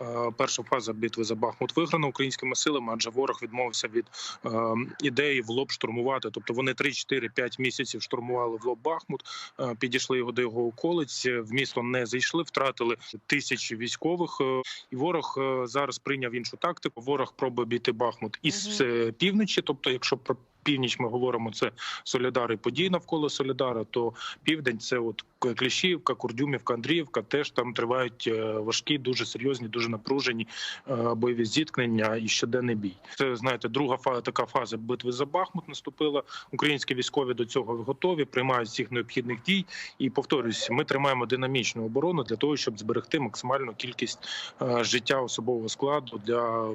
Е, Перша фаза битви за Бахмут виграна українськими силами, адже ворог відмовився від е, ідеї в лоб штурмувати. Тобто вони 3-4-5 місяців штурмували в лоб Бахмут, е, підійшли його до його околиць. В місто не зайшли, втратили тисячі військових. І ворог зараз прийняв іншу тактику. Ворог пробує бійти Бахмут із півночі. Тобто, якщо північ ми говоримо, це Солідар і події навколо Солідара, то південь це от Кліщівка, Курдюмівка, Андріївка. Теж там тривають е, важкі, дуже серйозні, дуже напружені е, бойові зіткнення і щоденний бій. Це знаєте, друга фаза така фаза битви за Бахмут наступила. Українські військові до цього готові, приймають всіх необхідних дій. І повторюсь, ми тримаємо динамічну оборону для того, щоб зберегти максимальну кількість е, життя особового складу для.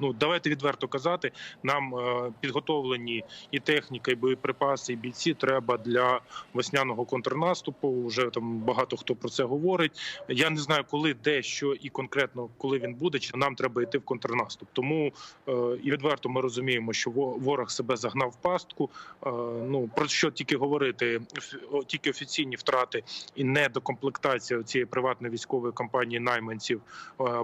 Ну давайте відверто казати. Нам е, підготовлені і техніка, і боєприпаси, і бійці треба для весняного контрнаступу. Вже там багато хто про це говорить. Я не знаю, коли, де, що і конкретно коли він буде, чи нам треба йти в контрнаступ. Тому е, і відверто ми розуміємо, що во- ворог себе загнав в пастку. Е, ну про що тільки говорити, тільки офіційні втрати і недокомплектація цієї приватної військової компанії найманців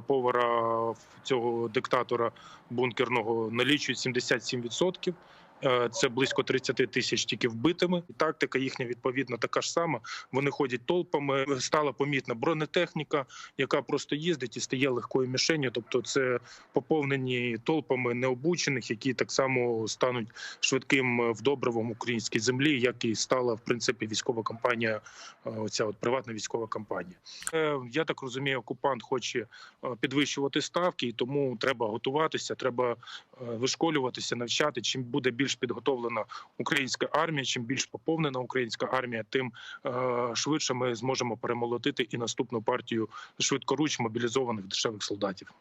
повара цього диктатора бункерного налічують 77%. Е, Це близько 30 тисяч тільки вбитими. Тактика їхня відповідно така ж сама. Вони ходять толпами. Стала помітна бронетехніка, яка просто їздить і стає легкою мішенью. Тобто, це поповнені толпами необучених, які так само стануть швидким вдобривом українській землі, як і стала в принципі військова кампанія. е, Оця от приватна військова кампанія. Е, Я так розумію, окупант хоче е, підвищувати ставки, і тому треба готуватися, треба е, вишколюватися, навчати. Чим буде більш підготовлена українська армія, чим більш поповнена українська армія, тим е, швидше ми зможемо перемолотити і наступну партію швидкоруч мобілізованих дешевих солдатів.